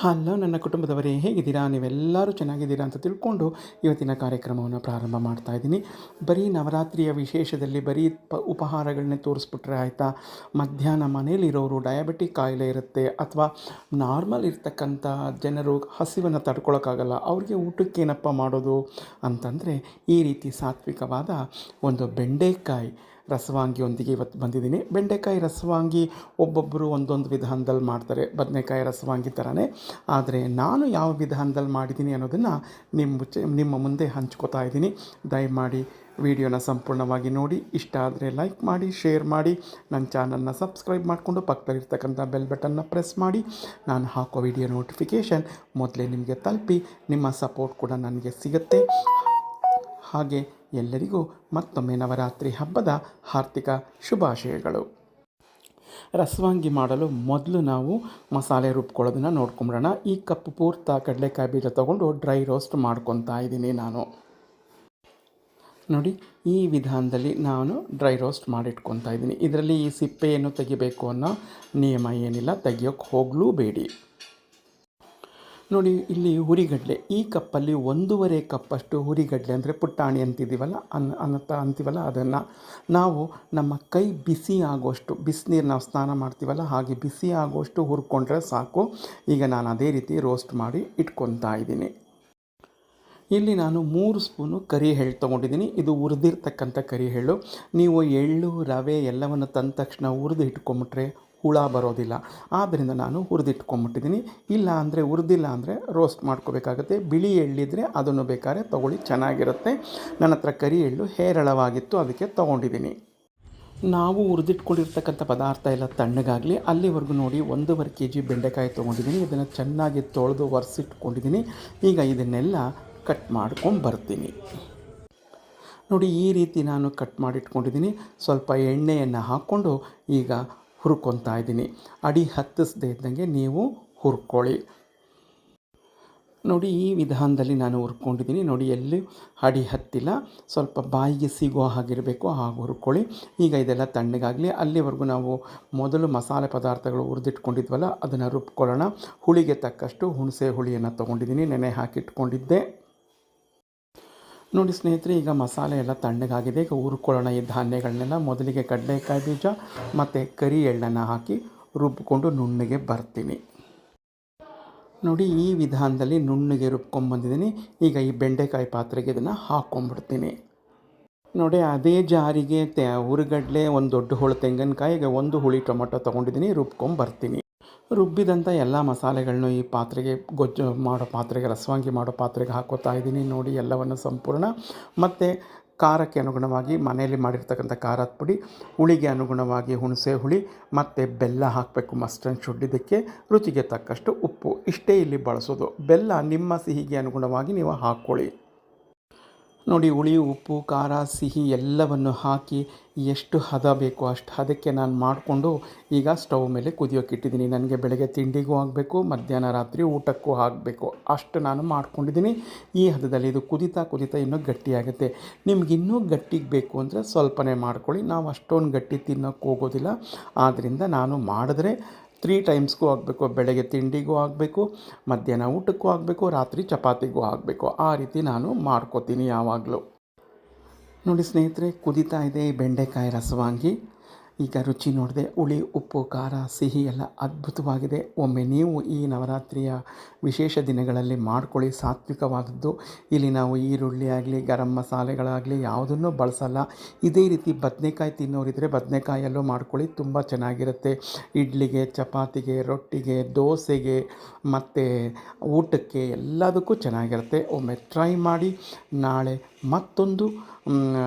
Hello ನನ್ನ ಕುಟುಂಬದವರೇ, ಹೇಗಿದ್ದೀರಾ? ನೀವೆಲ್ಲರೂ ಚೆನ್ನಾಗಿದ್ದೀರಾ ಅಂತ ತಿಳ್ಕೊಂಡು ಇವತ್ತಿನ ಕಾರ್ಯಕ್ರಮವನ್ನು ಪ್ರಾರಂಭ ಮಾಡ್ತಾ ಇದ್ದೀನಿ. ಬರೀ ನವರಾತ್ರಿಯ ವಿಶೇಷದಲ್ಲಿ ಬರೀ ಪ ಉಪಹಾರಗಳನ್ನೇ ತೋರಿಸ್ಬಿಟ್ರೆ ಆಯಿತಾ? ಮಧ್ಯಾಹ್ನ ಮನೇಲಿರೋರು ಡಯಾಬಿಟಿಕ್ ಕಾಯಿಲೆ ಇರುತ್ತೆ ಅಥವಾ ನಾರ್ಮಲ್ ಇರ್ತಕ್ಕಂಥ ಜನರು ಹಸಿವನ್ನು ತಡ್ಕೊಳ್ಳೋಕ್ಕಾಗಲ್ಲ ಅವ್ರಿಗೆ ಊಟಕ್ಕೆ ಏನಪ್ಪ ಮಾಡೋದು? ಅಂತಂದರೆ ಈ ರೀತಿ ಸಾತ್ವಿಕವಾದ ಒಂದು ಬೆಂಡೆಕಾಯಿ ರಸವಾಂಗಿಯೊಂದಿಗೆ ಇವತ್ತು ಬಂದಿದ್ದೀನಿ. ಬೆಂಡೆಕಾಯಿ ರಸವಾಂಗಿ ಒಬ್ಬೊಬ್ಬರು ಒಂದೊಂದು ವಿಧಾನದಲ್ಲಿ ಮಾಡ್ತಾರೆ. ಬದನೆಕಾಯಿ ರಸವಾಂಗಿ ಥರನೇ ಆದರೆ ನಾನು ಯಾವ ವಿಧಾನದಲ್ಲಿ ಮಾಡಿದ್ದೀನಿ ಅನ್ನೋದನ್ನು ನಿಮ್ಮ ನಿಮ್ಮ ಮುಂದೆ ಹಂಚ್ಕೋತಾ ಇದ್ದೀನಿ. ದಯಮಾಡಿ ವಿಡಿಯೋನ ಸಂಪೂರ್ಣವಾಗಿ ನೋಡಿ. ಇಷ್ಟ ಆದರೆ ಲೈಕ್ ಮಾಡಿ, ಶೇರ್ ಮಾಡಿ. ನನ್ನ ಚಾನಲ್ನ ಸಬ್ಸ್ಕ್ರೈಬ್ ಮಾಡಿಕೊಂಡು ಪಕ್ಕದಲ್ಲಿರ್ತಕ್ಕಂಥ ಬೆಲ್ ಬಟನ್ನ ಪ್ರೆಸ್ ಮಾಡಿ. ನಾನು ಹಾಕೋ ವಿಡಿಯೋ ನೋಟಿಫಿಕೇಷನ್ ಮೊದಲೇ ನಿಮಗೆ ತಲುಪಿ, ನಿಮ್ಮ ಸಪೋರ್ಟ್ ಕೂಡ ನನಗೆ ಸಿಗುತ್ತೆ. ಹಾಗೆ ಎಲ್ಲರಿಗೂ ಮತ್ತೊಮ್ಮೆ ನವರಾತ್ರಿ ಹಬ್ಬದ ಹಾರ್ದಿಕ ಶುಭಾಶಯಗಳು. ರಸವಾಂಗಿ ಮಾಡಲು ಮೊದಲು ನಾವು ಮಸಾಲೆ ರುಬ್ಕೊಳ್ಳೋದನ್ನು ನೋಡ್ಕೊಂಬಿಡೋಣ ಈ ಕಪ್ ಪೂರ್ತ ಕಡಲೆಕಾಯಿ ಬೀಜ ತೊಗೊಂಡು ಡ್ರೈ ರೋಸ್ಟ್ ಮಾಡ್ಕೊತಾ ಇದ್ದೀನಿ ನಾನು. ನೋಡಿ, ಈ ವಿಧಾನದಲ್ಲಿ ನಾನು ಡ್ರೈ ರೋಸ್ಟ್ ಮಾಡಿಟ್ಕೊತಾ ಇದ್ದೀನಿ. ಇದರಲ್ಲಿ ಈ ಸಿಪ್ಪೆಯನ್ನು ತೆಗಿಬೇಕು ಅನ್ನೋ ನಿಯಮ ಏನಿಲ್ಲ ತೆಗಿಯೋಕ್ಕೆ ಹೋಗಲೂಬೇಡಿ ನೋಡಿ, ಇಲ್ಲಿ ಹುರಿಗಡಲೆ. ಈ ಕಪ್ಪಲ್ಲಿ ಒಂದೂವರೆ ಕಪ್ಪಷ್ಟು ಹುರಿಗಡಲೆ ಅಂದರೆ ಪುಟ್ಟಾಣಿ ಅಂತಿದ್ದೀವಲ್ಲ ಅನ್ ಅನ್ನತ ಅಂತೀವಲ್ಲ ಅದನ್ನು. ನಾವು ನಮ್ಮ ಕೈ ಬಿಸಿ ಆಗೋಷ್ಟು ಬಿಸಿನೀರು ನಾವು ಸ್ನಾನ ಮಾಡ್ತೀವಲ್ಲ, ಹಾಗೆ ಬಿಸಿ ಆಗೋಷ್ಟು ಹುರ್ಕೊಂಡ್ರೆ ಸಾಕು. ಈಗ ನಾನು ಅದೇ ರೀತಿ ರೋಸ್ಟ್ ಮಾಡಿ ಇಟ್ಕೊತಾ ಇದ್ದೀನಿ. ಇಲ್ಲಿ ನಾನು ಮೂರು ಸ್ಪೂನು ಕರಿ ಎಳ್ಳು ತೊಗೊಂಡಿದ್ದೀನಿ. ಇದು ಹುರಿದಿರ್ತಕ್ಕಂಥ ಕರಿ ಎಳ್ಳು ನೀವು ಎಳ್ಳು, ರವೆ ಎಲ್ಲವನ್ನು ತಂದ ತಕ್ಷಣ ಹುರಿದು ಇಟ್ಕೊಂಬಿಟ್ರೆ ಹುಳ ಬರೋದಿಲ್ಲ. ಆದ್ದರಿಂದ ನಾನು ಹುರಿದಿಟ್ಕೊಂಬಿಟ್ಟಿದ್ದೀನಿ. ಇಲ್ಲ ಅಂದರೆ ಹುರಿದಿಲ್ಲ ಅಂದರೆ ರೋಸ್ಟ್ ಮಾಡ್ಕೋಬೇಕಾಗುತ್ತೆ. ಬಿಳಿ ಎಳ್ಳಿದ್ರೆ ಅದನ್ನು ಬೇಕಾದ್ರೆ ತೊಗೊಳ್ಳಿ, ಚೆನ್ನಾಗಿರುತ್ತೆ. ನನ್ನ ಹತ್ರ ಕರಿ ಎಳ್ಳು ಹೇರಳವಾಗಿತ್ತು, ಅದಕ್ಕೆ ತೊಗೊಂಡಿದ್ದೀನಿ. ನಾವು ಹುರಿದಿಟ್ಕೊಂಡಿರ್ತಕ್ಕಂಥ ಪದಾರ್ಥ ಎಲ್ಲ ತಣ್ಣಗಾಗಲಿ, ಅಲ್ಲಿವರೆಗೂ ನೋಡಿ ಒಂದೂವರೆ ಕೆ ಜಿ ಬೆಂಡೆಕಾಯಿ ತೊಗೊಂಡಿದ್ದೀನಿ. ಇದನ್ನು ಚೆನ್ನಾಗಿ ತೊಳೆದು ಒರೆಸಿಟ್ಕೊಂಡಿದ್ದೀನಿ. ಈಗ ಇದನ್ನೆಲ್ಲ ಕಟ್ ಮಾಡ್ಕೊಂಡು ಬರ್ತೀನಿ. ನೋಡಿ, ಈ ರೀತಿ ನಾನು ಕಟ್ ಮಾಡಿಟ್ಕೊಂಡಿದ್ದೀನಿ. ಸ್ವಲ್ಪ ಎಣ್ಣೆಯನ್ನು ಹಾಕ್ಕೊಂಡು ಈಗ ಹುರ್ಕೊತಾ ಇದ್ದೀನಿ. ಅಡಿ ಹತ್ತಿಸ್ದೇ ಇದ್ದಂಗೆ ನೀವು ಹುರ್ಕೊಳ್ಳಿ. ನೋಡಿ, ಈ ವಿಧಾನದಲ್ಲಿ ನಾನು ಹುರ್ಕೊಂಡಿದ್ದೀನಿ. ನೋಡಿ, ಎಲ್ಲಿ ಅಡಿ ಹತ್ತಿಲ್ಲ. ಸ್ವಲ್ಪ ಬಾಯಿಗೆ ಸಿಗೋ ಹಾಗಿರಬೇಕು, ಹಾಗೆ ಹುರ್ಕೊಳ್ಳಿ. ಈಗ ಇದೆಲ್ಲ ತಣ್ಣಗಾಗಲಿ, ಅಲ್ಲಿವರೆಗೂ ನಾವು ಮೊದಲು ಮಸಾಲೆ ಪದಾರ್ಥಗಳು ಹುರಿದಿಟ್ಕೊಂಡಿದ್ವಲ್ಲ, ಅದನ್ನು ರುಬ್ಕೊಳ್ಳೋಣ. ಹುಳಿಗೆ ತಕ್ಕಷ್ಟು ಹುಣಸೆ ಹುಳಿಯನ್ನು ತೊಗೊಂಡಿದ್ದೀನಿ. ನೆನೆ ಹಾಕಿಟ್ಕೊಂಡಿದ್ದೆ. ನೋಡಿ ಸ್ನೇಹಿತರೆ, ಈಗ ಮಸಾಲೆ ಎಲ್ಲ ತಣ್ಣಗಾಗಿದೆ ಈಗ ಹುರ್ಕೊಳ್ಳೋಣ. ಈ ಧಾನ್ಯಗಳನ್ನೆಲ್ಲ ಮೊದಲಿಗೆ ಕಡಲೆಕಾಯಿ ಬೀಜ ಮತ್ತು ಕರಿ ಎಳ್ಳನ್ನು ಹಾಕಿ ರುಬ್ಬಿಕೊಂಡು ನುಣ್ಣಗೆ ಬರ್ತೀನಿ. ನೋಡಿ, ಈ ವಿಧಾನದಲ್ಲಿ ನುಣ್ಣಗೆ ರುಬ್ಕೊಂಬಂದಿದ್ದೀನಿ ಈಗ ಈ ಬೆಂಡೆಕಾಯಿ ಪಾತ್ರೆಗೆ ಇದನ್ನು ಹಾಕ್ಕೊಂಬಿಡ್ತೀನಿ ನೋಡಿ, ಅದೇ ಜಾರಿಗೆ ತೆ ಹುರುಗಡ್ಲೆ, ಒಂದು ದೊಡ್ಡ ಹುಳು ಈಗ ಒಂದು ಹುಳಿ ಟೊಮೊಟೊ ತೊಗೊಂಡಿದ್ದೀನಿ ರುಬ್ಕೊಂಬರ್ತೀನಿ ರುಬ್ಬಿದಂಥ ಎಲ್ಲ ಮಸಾಲೆಗಳನ್ನೂ ಈ ಪಾತ್ರೆಗೆ ಗೊಜ್ಜು ಮಾಡೋ ಪಾತ್ರೆಗೆ, ರಸವಾಂಗಿ ಮಾಡೋ ಪಾತ್ರೆಗೆ ಹಾಕೋತಾ ಇದ್ದೀನಿ. ನೋಡಿ, ಎಲ್ಲವನ್ನು ಸಂಪೂರ್ಣ. ಮತ್ತು ಖಾರಕ್ಕೆ ಅನುಗುಣವಾಗಿ ಮನೆಯಲ್ಲಿ ಮಾಡಿರ್ತಕ್ಕಂಥ ಖಾರದ ಪುಡಿ, ಹುಳಿಗೆ ಅನುಗುಣವಾಗಿ ಹುಣಸೆ ಹುಳಿ, ಮತ್ತು ಬೆಲ್ಲ ಹಾಕಬೇಕು ಮಸ್ಟನ್ ಇದಕ್ಕೆ. ರುಚಿಗೆ ತಕ್ಕಷ್ಟು ಉಪ್ಪು. ಇಷ್ಟೇ ಇಲ್ಲಿ ಬಳಸೋದು. ಬೆಲ್ಲ ನಿಮ್ಮ ಸಿಹಿಗೆ ಅನುಗುಣವಾಗಿ ನೀವು ಹಾಕ್ಕೊಳ್ಳಿ. ನೋಡಿ, ಹುಳಿ, ಉಪ್ಪು, ಖಾರ, ಸಿಹಿ ಎಲ್ಲವನ್ನು ಹಾಕಿ ಎಷ್ಟು ಹದ ಬೇಕು ಅಷ್ಟು ಹದಕ್ಕೆ ನಾನು ಮಾಡಿಕೊಂಡು ಈಗ ಸ್ಟವ್ ಮೇಲೆ ಕುದಿಯೋಕೆ ಇಟ್ಟಿದ್ದೀನಿ. ನನಗೆ ಬೆಳಗ್ಗೆ ತಿಂಡಿಗೂ ಆಗಬೇಕು, ಮಧ್ಯಾಹ್ನ ರಾತ್ರಿ ಊಟಕ್ಕೂ ಆಗಬೇಕು. ಅಷ್ಟು ನಾನು ಮಾಡ್ಕೊಂಡಿದ್ದೀನಿ. ಈ ಹದದಲ್ಲಿ ಇದು ಕುದಿತಾ ಕುದಿತಾ ಇನ್ನೂ ಗಟ್ಟಿಯಾಗುತ್ತೆ. ನಿಮ್ಗೆ ಇನ್ನೂ ಗಟ್ಟಿಗೆ ಬೇಕು ಅಂದರೆ ಸ್ವಲ್ಪನೇ ಮಾಡ್ಕೊಳ್ಳಿ. ನಾವು ಅಷ್ಟೊಂದು ಗಟ್ಟಿ ತಿನ್ನೋಕ್ಕೆ ಹೋಗೋದಿಲ್ಲ. ಆದ್ದರಿಂದ ನಾನು ಮಾಡಿದ್ರೆ ತ್ರೀ ಟೈಮ್ಸ್ಗೂ ಆಗಬೇಕು, ಬೆಳಗ್ಗೆ ತಿಂಡಿಗೂ ಆಗಬೇಕು, ಮಧ್ಯಾಹ್ನ ಊಟಕ್ಕೂ ಆಗಬೇಕು, ರಾತ್ರಿ ಚಪಾತಿಗೂ ಆಗಬೇಕು. ಆ ರೀತಿ ನಾನು ಮಾಡ್ಕೋತೀನಿ ಯಾವಾಗಲೂ. ನೋಡಿ ಸ್ನೇಹಿತರೆ, ಕುದೀತಾ ಇದೆ ಬೆಂಡೆಕಾಯಿ ರಸವಾಂಗಿ. ಈಗ ರುಚಿ ನೋಡಿದೆ ಹುಳಿ, ಉಪ್ಪು, ಖಾರ, ಸಿಹಿ ಎಲ್ಲ ಅದ್ಭುತವಾಗಿದೆ. ಒಮ್ಮೆ ನೀವು ಈ ನವರಾತ್ರಿಯ ವಿಶೇಷ ದಿನಗಳಲ್ಲಿ ಮಾಡ್ಕೊಳ್ಳಿ. ಸಾತ್ವಿಕವಾದದ್ದು. ಇಲ್ಲಿ ನಾವು ಈರುಳ್ಳಿ ಆಗಲಿ, ಗರಂ ಮಸಾಲೆಗಳಾಗಲಿ ಯಾವುದನ್ನು ಬಳಸಲ್ಲ. ಇದೇ ರೀತಿ ಬದನೆಕಾಯಿ ತಿನ್ನೋರಿದ್ದರೆ ಬದನೆಕಾಯಲ್ಲೂ ಮಾಡ್ಕೊಳ್ಳಿ. ತುಂಬ ಚೆನ್ನಾಗಿರುತ್ತೆ. ಇಡ್ಲಿಗೆ, ಚಪಾತಿಗೆ, ರೊಟ್ಟಿಗೆ, ದೋಸೆಗೆ, ಮತ್ತು ಊಟಕ್ಕೆ ಎಲ್ಲದಕ್ಕೂ ಚೆನ್ನಾಗಿರುತ್ತೆ. ಒಮ್ಮೆ ಟ್ರೈ ಮಾಡಿ. ನಾಳೆ ಮತ್ತೊಂದು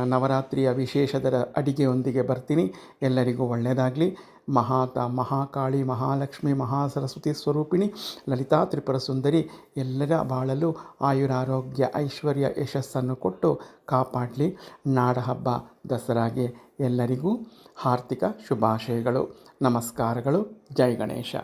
ನವರಾತ್ರಿಯ ವಿಶೇಷದ ಅಡಿಗೆಯೊಂದಿಗೆ ಬರ್ತೀನಿ. ಎಲ್ಲರಿಗೂ ಒಳ್ಳೆಯದಾಗಲಿ. ಮಹಾತ, ಮಹಾಕಾಳಿ, ಮಹಾಲಕ್ಷ್ಮಿ, ಮಹಾಸರಸ್ವತಿ ಸ್ವರೂಪಿಣಿ, ಲಲಿತಾ ತ್ರಿಪುರ ಸುಂದರಿ, ಎಲ್ಲರ ಬಾಳಲು ಆಯುರಾರೋಗ್ಯ, ಐಶ್ವರ್ಯ ಯಶಸ್ಸನ್ನು ಕೊಟ್ಟು ಕಾಪಾಡಲಿ. ನಾಡಹಬ್ಬ ದಸರಾಗೆ ಎಲ್ಲರಿಗೂ ಹಾರ್ದಿಕ ಶುಭಾಶಯಗಳು, ನಮಸ್ಕಾರಗಳು. ಜೈ ಗಣೇಶ.